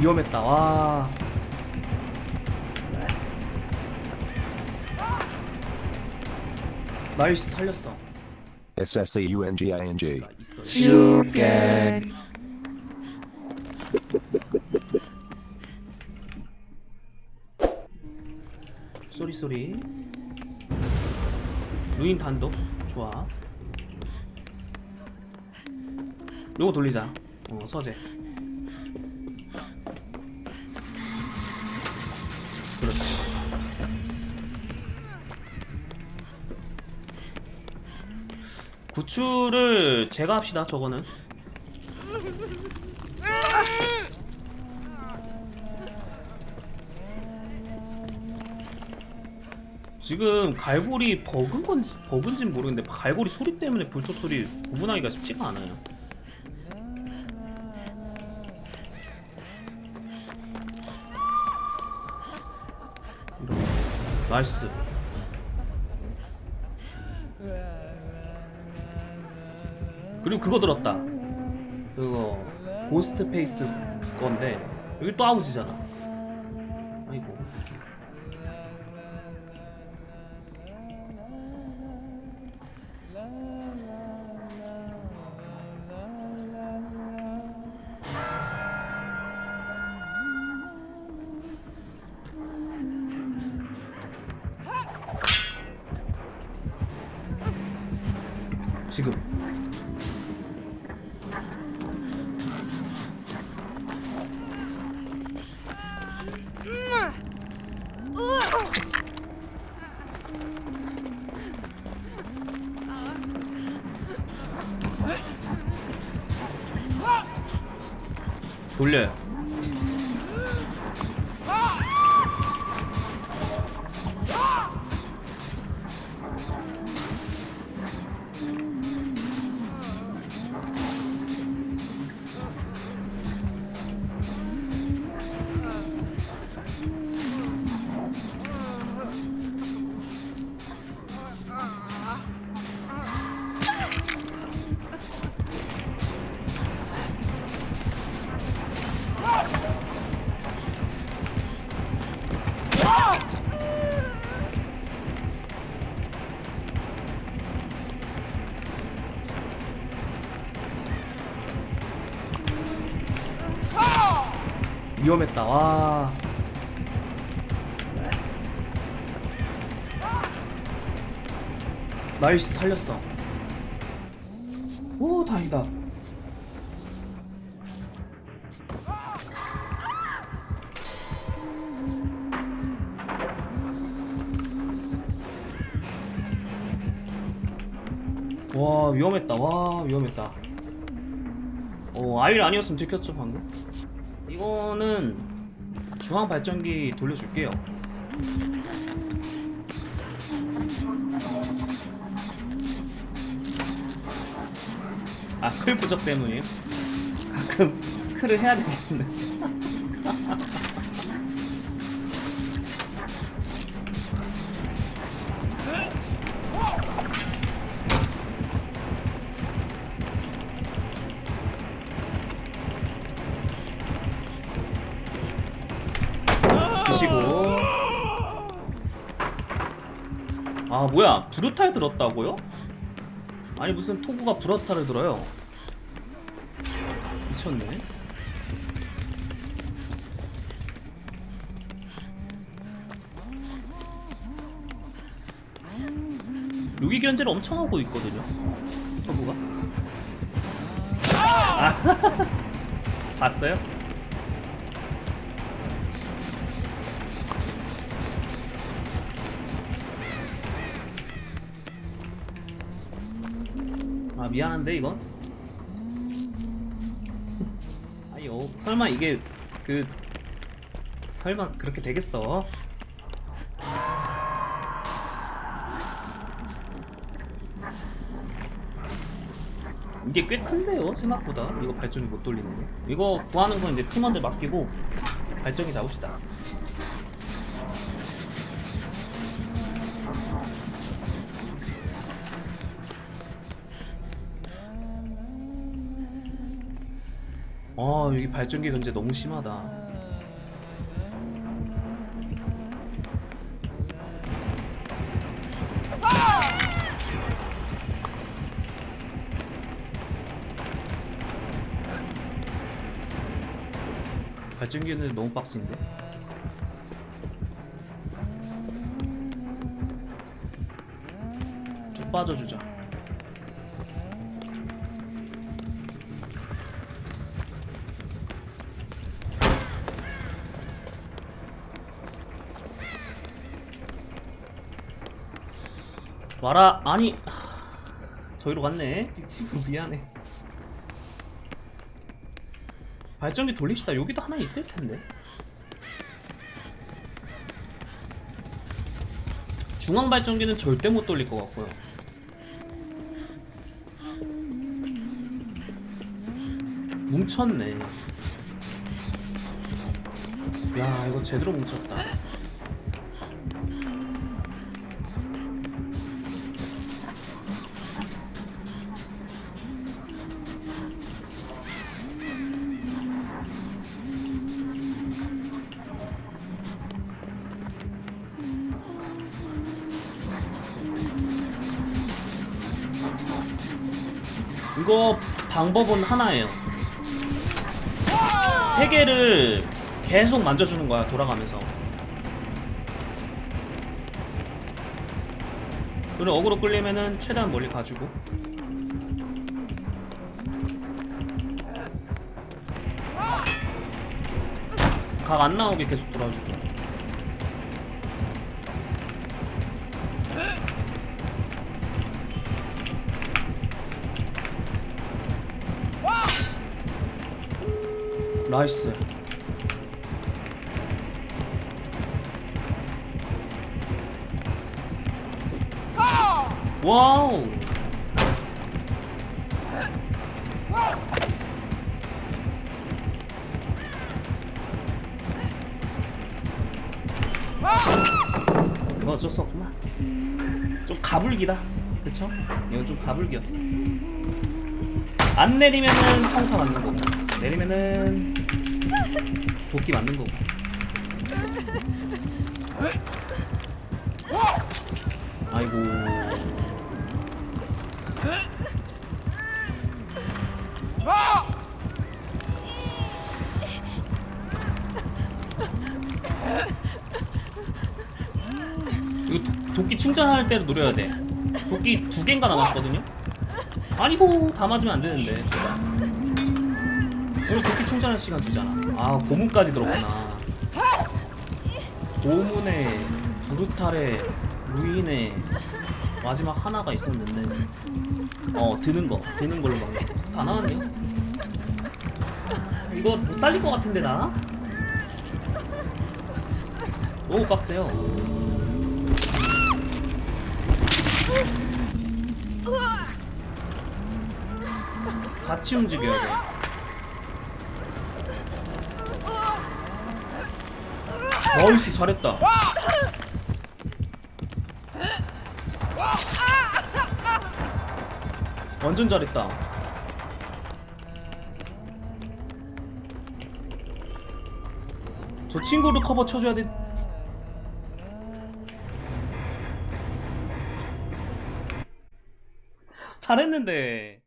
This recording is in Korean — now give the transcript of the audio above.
위험했다. 와. 나이스 살렸어. S S U N G I N G. 있어. 쏘리 쏘리. 루인 단독 좋아. 요거 돌리자. 어 서재. 구출을 제가 합시다. 저거는. 지금 갈고리 버그인 건지 버그인지는 모르겠는데 갈고리 소리 때문에 불토 소리 구분하기가 쉽지가 않아요. 나이스. 그리고 그거 들었다. 그거 고스트 페이스 건데 여기 또 아우지잖아. 아이고. 지금 돌려요 위험했다. 와. 나이스 살렸어. 오 다행이다. 와 위험했다. 와 위험했다. 어 아일 아니었으면 들켰죠 방금 이거는 중앙 발전기 돌려줄게요. 아, 클 부적 때문에 가끔 클을 해야 되겠네. 아 뭐야. 브루탈 들었다고요? 아니 무슨 토구가 브루탈을 들어요? 미쳤네. 루기 견제를 엄청 하고 있거든요. 토구가? 아! 봤어요? 미안한데 이건? 아니요 설마 이게 그 설마 그렇게 되겠어? 이게 꽤 큰데요 생각보다? 이거 발전기 못 돌리는 거 이거 구하는 건 이제 팀원들 맡기고 발전기 잡읍시다 아 여기 발전기 근데 너무 심하다. 발전기는 너무 빡센데? 쭉 빠져주자. 와라 아니. 하, 저기로 갔네. 빅치고 미안해. 발전기 돌립시다. 여기도 하나 있을 텐데. 중앙 발전기는 절대 못 돌릴 것 같고요. 뭉쳤네. 야 이거 제대로 뭉쳤다 이거 방법은 하나예요. 세 개를 계속 만져주는 거야 돌아가면서. 그리고 어그로 끌리면은 최대한 멀리 가지고. 각 안 나오게 계속 돌아주고. 나이스. 와우. 이거 어쩔 수 없구나. 좀 가불기다. 그쵸? 이건 좀 가불기였어. 안 내리면은 평타 맞는 거고 내리면은 도끼 맞는 거고. 아이고. 이거 도, 도끼 충전할 때도 노려야 돼. 도끼 두 개인가 남았거든요? 아니고 다 맞으면 안 되는데 오늘 도끼 충전할 시간 주잖아. 아 고문까지 들었구나. 고문에 브루탈에 루인에 마지막 하나가 있었는데 어 드는 거 드는 걸로 막다 나왔네요 이거 못 살릴 것 같은데 나? 너무 빡세요. 같이 움직여야 돼. 나이스 잘했다. 완전 잘했다. 저 친구를 커버 쳐줘야 돼. 잘했는데.